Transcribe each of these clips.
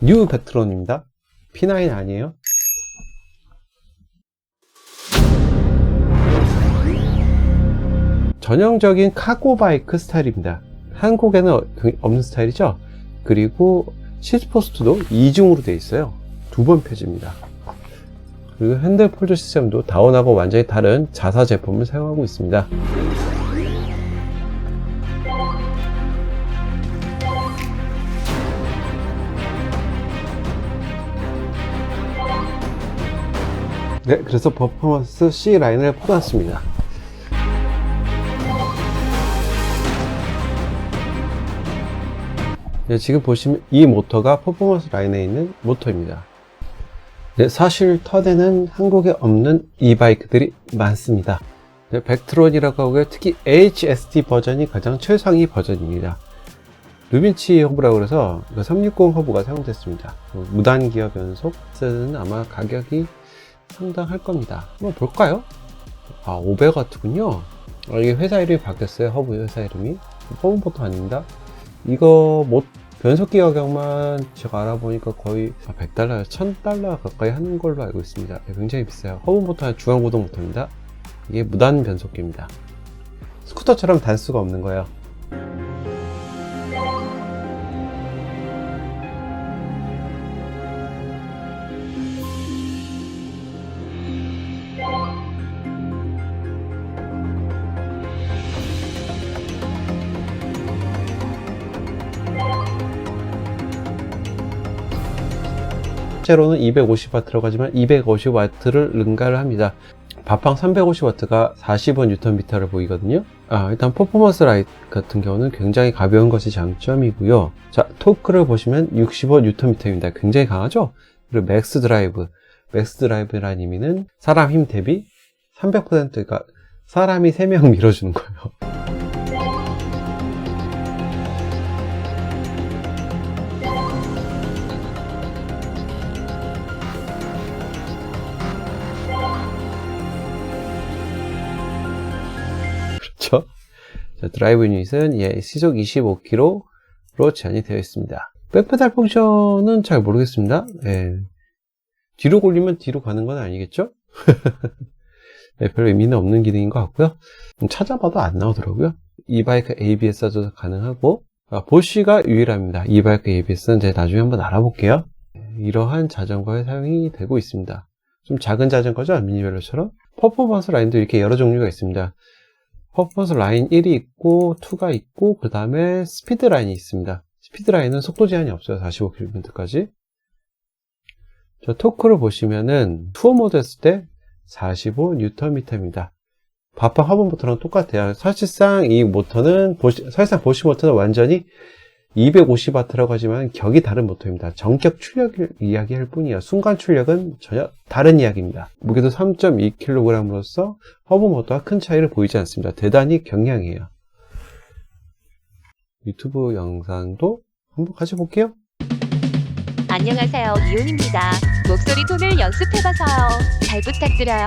뉴 베트론입니다. P9 아니에요? 전형적인 카고 바이크 스타일입니다. 한국에는 없는 스타일이죠. 그리고 시트포스트도 이중으로 되어 있어요. 두 번 펴집니다. 그리고 핸들 폴더 시스템도 다운하고 완전히 다른 자사 제품을 사용하고 있습니다. 네, 그래서 퍼포먼스 C 라인을 뽑았습니다. 네, 지금 보시면 이 모터가 퍼포먼스 라인에 있는 모터입니다. 네, 사실 터에는 한국에 없는 이 바이크들이 많습니다. 네, 백트론이라고 하고요. 특히 HST 버전이 가장 최상위 버전입니다. 루빈치 허브라고 해서 360 허브가 사용됐습니다. 어, 무단 기어 변속은 아마 가격이 상당할 겁니다. 한번 볼까요? 아, 500W군요. 아, 이게 회사 이름이 바뀌었어요. 허브 회사 이름이. 펌보터 아닙니다. 이거 못 변속기 가격만 제가 알아보니까 거의 100달러, 1000달러 가까이 하는 걸로 알고 있습니다. 네, 굉장히 비싸요. 허브모터 중앙고동 모터입니다. 이게 무단 변속기입니다. 스쿠터처럼 단수가 없는 거예요. 실제로는 250W 들어가지만 250W를 능가를 합니다. 바팡 350W가 40Nm를 보이거든요. 아, 일단 퍼포먼스 라이트 같은 경우는 굉장히 가벼운 것이 장점이고요. 자, 토크를 보시면 65Nm입니다. 굉장히 강하죠? 그리고 맥스 드라이브. 맥스 드라이브라는 의미는 사람 힘 대비 300%가 사람이 3명 밀어주는 거예요. 드라이브 유닛은 예, 시속 25km로 제한이 되어 있습니다. 백페달 펑션은 잘 모르겠습니다. 예. 뒤로 골리면 뒤로 가는 건 아니겠죠? 네, 별 의미는 없는 기능인 것 같고요. 찾아봐도 안 나오더라고요. 이 바이크 ABS도 가능하고 아, 보쉬가 유일합니다. 이 바이크 ABS는 제가 나중에 한번 알아볼게요. 이러한 자전거에 사용이 되고 있습니다. 좀 작은 자전거죠? 미니벨로처럼. 퍼포먼스 라인도 이렇게 여러 종류가 있습니다. 퍼포먼스 라인 1이 있고 2가 있고 그 다음에 스피드 라인이 있습니다. 스피드 라인은 속도 제한이 없어요. 45km까지. 저 토크를 보시면은 투어 모드 했을 때 45Nm입니다. 바팡 화분 모터랑 똑같아요. 사실상 이 모터는 보시, 사실상 보시 모터는 완전히 250W라고 하지만 격이 다른 모터입니다. 전격 출력을 이야기할 뿐이에요. 순간 출력은 전혀 다른 이야기입니다. 무게도 3.2kg으로서 허브 모터와 큰 차이를 보이지 않습니다. 대단히 경량해요. 유튜브 영상도 한번 같이 볼게요. 안녕하세요. 이온입니다. 목소리 톤을 연습해봐서요. 잘 부탁드려요.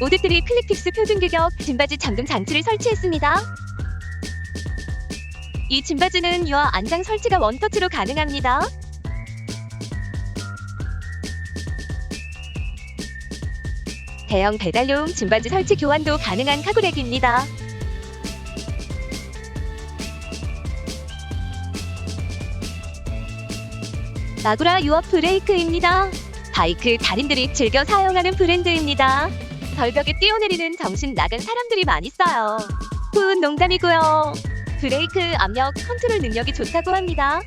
모드들이 클릭픽스 표준 규격 짐바지 잠금 장치를 설치했습니다. 이 짐바지는 유아 안장 설치가 원터치로 가능합니다. 대형 배달용 짐바지 설치 교환도 가능한 카고렉입니다. 나구라 유업 브레이크입니다. 바이크 달인들이 즐겨 사용하는 브랜드입니다. 절벽에 뛰어내리는 정신 나간 사람들이 많이 써요. 후 농담이고요. 브레이크 압력 컨트롤 능력이 좋다고 합니다.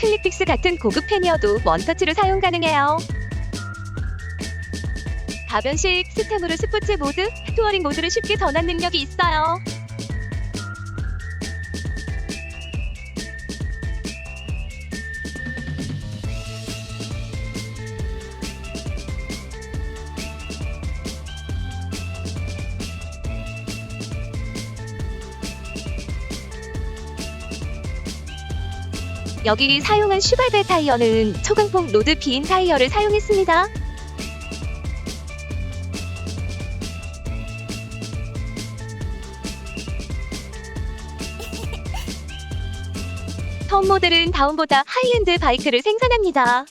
클릭픽스 같은 고급 팬이어도 원터치로 사용 가능해요. 가변식 스템으로 스포츠 모드, 투어링 모드를 쉽게 전환 능력이 있어요. 여기 사용한 슈발베 타이어는 초강폭 로드 빈 타이어를 사용했습니다. top 모델은 다운보다 하이엔드 바이크를 생산합니다.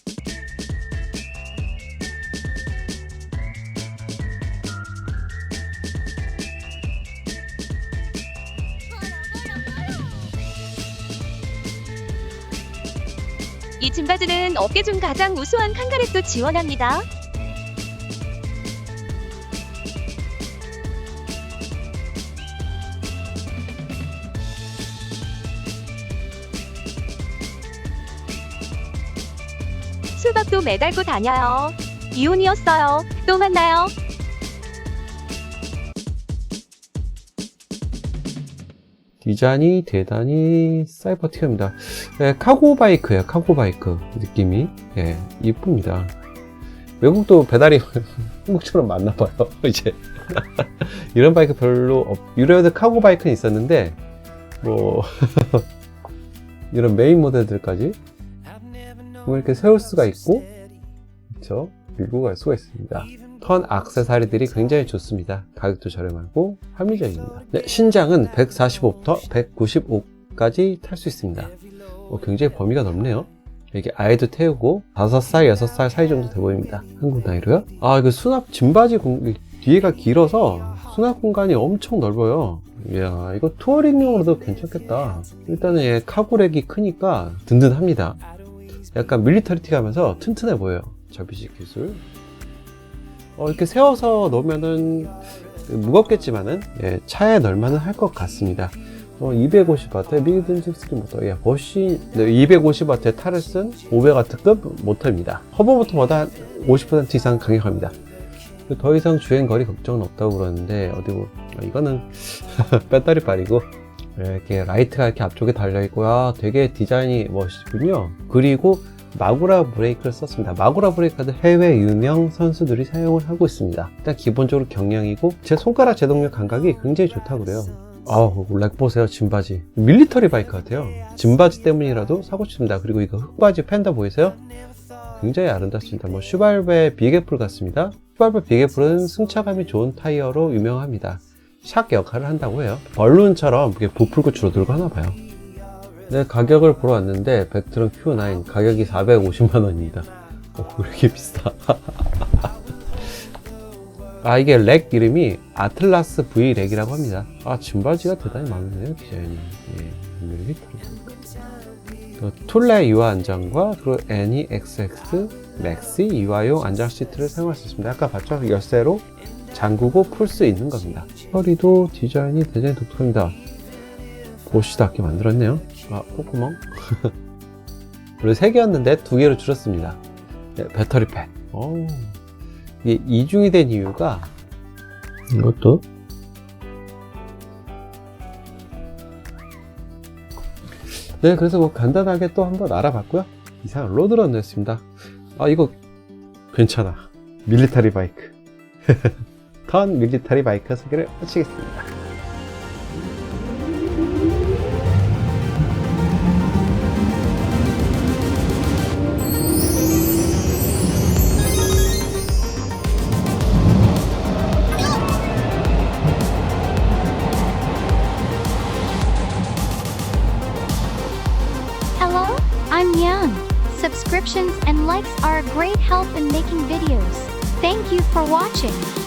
짐바즈는 업계 중 가장 우수한 칸가렛도 지원합니다. 수박도 매달고 다녀요. 이온이었어요. 또 만나요. 디자인이 대단히 사이버틱합니다. 예, 카고 바이크예요. 카고 바이크 느낌이 예, 이쁩니다. 외국도 배달이 한국처럼 많나 봐요. 이제 이런 바이크 별로 없. 유럽에도 카고 바이크는 있었는데 뭐 이런 메인 모델들까지 보면 이렇게 세울 수가 있고 그렇죠? 밀고 갈 수가 있습니다. 턴 악세사리들이 굉장히 좋습니다. 가격도 저렴하고 합리적입니다. 네, 신장은 145부터 195까지 탈 수 있습니다. 어, 굉장히 범위가 넓네요. 이게 아이도 태우고 5살, 6살 사이 정도 돼 보입니다. 한국 나이로요. 아, 이거 수납 짐바지 공, 뒤에가 길어서 수납 공간이 엄청 넓어요. 이야, 이거 투어링용으로도 괜찮겠다. 일단은 얘 카고렉이 크니까 든든합니다. 약간 밀리터리티 가면서 튼튼해 보여요. 접이식 기술. 어, 이렇게 세워서 놓으면은 무겁겠지만은 예, 차에 넣을만은 할 것 같습니다. 어, 250W 미드든지 스킨 모터, 예, 버시 250W의 탈을 쓴 500W급 모터입니다. 허브 모터보다 50% 이상 강력합니다. 더 이상 주행 거리 걱정은 없다고 그러는데 어디 뭐 아, 이거는 배터리 빨이고 예, 이렇게 라이트가 이렇게 앞쪽에 달려 있고요. 되게 디자인이 멋있군요. 그리고 마구라 브레이크를 썼습니다. 마구라 브레이크도 해외 유명 선수들이 사용을 하고 있습니다. 일단 기본적으로 경량이고 제 손가락 제동력 감각이 굉장히 좋다고 그래요. 아우 렉 보세요 짐바지. 밀리터리 바이크 같아요. 짐바지 때문이라도 사고 싶습니다. 그리고 이거 흑바지 팬더 보이세요? 굉장히 아름답습니다. 뭐 슈발베 비게풀 같습니다. 슈발베 비게풀은 승차감이 좋은 타이어로 유명합니다. 샥 역할을 한다고 해요. 벌룬처럼 이게 부풀고 줄어들고 하나 봐요. 네, 가격을 보러 왔는데 벡트론 Q9 가격이 450만원입니다. 오, 왜 이렇게 비싸 아 이게 렉 이름이 아틀라스 V 렉이라고 합니다. 아 짐바지가 대단히 많네요 디자인이. 예, 어, 툴레 유아 안장과 그리고 NEXX 맥시 유아용 안장 시트를 사용할 수 있습니다. 아까 봤죠? 열쇠로 잠그고 풀 수 있는 겁니다. 허리도 디자인이 대단히 독특합니다. 보시답게 만들었네요. 아 콧구멍? 원래 3개였는데 2개로 줄였습니다. 네, 배터리 팩. 오. 이게 이중이 된 이유가 이것도? 네 그래서 뭐 간단하게 또 한번 알아봤고요. 이상한 로드런이었습니다. 아 이거 괜찮아. 밀리터리 바이크. 턴 밀리터리 바이크 소개를 마치겠습니다 Subscriptions and likes are a great help in making videos. Thank you for watching.